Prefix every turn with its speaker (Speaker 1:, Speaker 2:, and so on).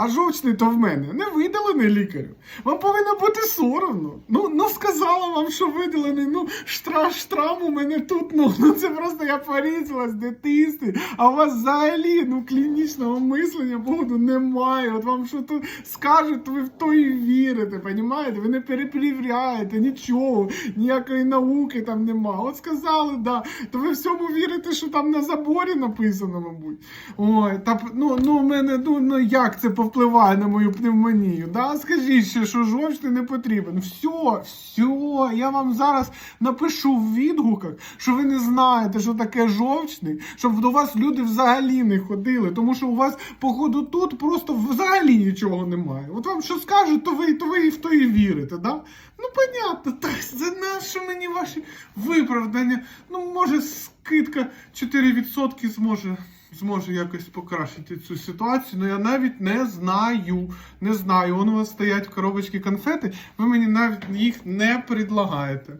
Speaker 1: А жовчний то в мене не видалений лікарю. Вам повинно бути соромно. Ну, ну сказала вам, що видалений. Ну, штраф, штрам у мене тут. Ну, ну це просто я порізала з дитинства. А у вас взагалі ну, клінічного мислення, походу, немає. От вам що тут скажуть, то ви в то і вірите, понімаєте? Ви не перепрівряєте нічого, ніякої науки там нема. От сказали, да, то ви всьому вірите, що там на заборі написано, мабуть. Ой, та ну, ну, мене, ну, ну як це повпливає на мою пневмонію? Да? Скажіть ще, що жовчний не потрібен. Все, все, я вам зараз напишу в відгуках, що ви не знаєте, що таке жовчний, щоб до вас люди взагалі не ходили, тому що у вас, походу, тут просто взагалі нічого немає. От вам що скажуть, то ви, то ви і в то і вірите, да? Ну, понятно, за нащо мені ваші виправдання? Ну, може, скидка 4% зможе. Зможе якось покращити цю ситуацію, але я навіть не знаю. Не знаю. Вон у вас стоять коробочки конфети, ви мені навіть їх не предлагаєте.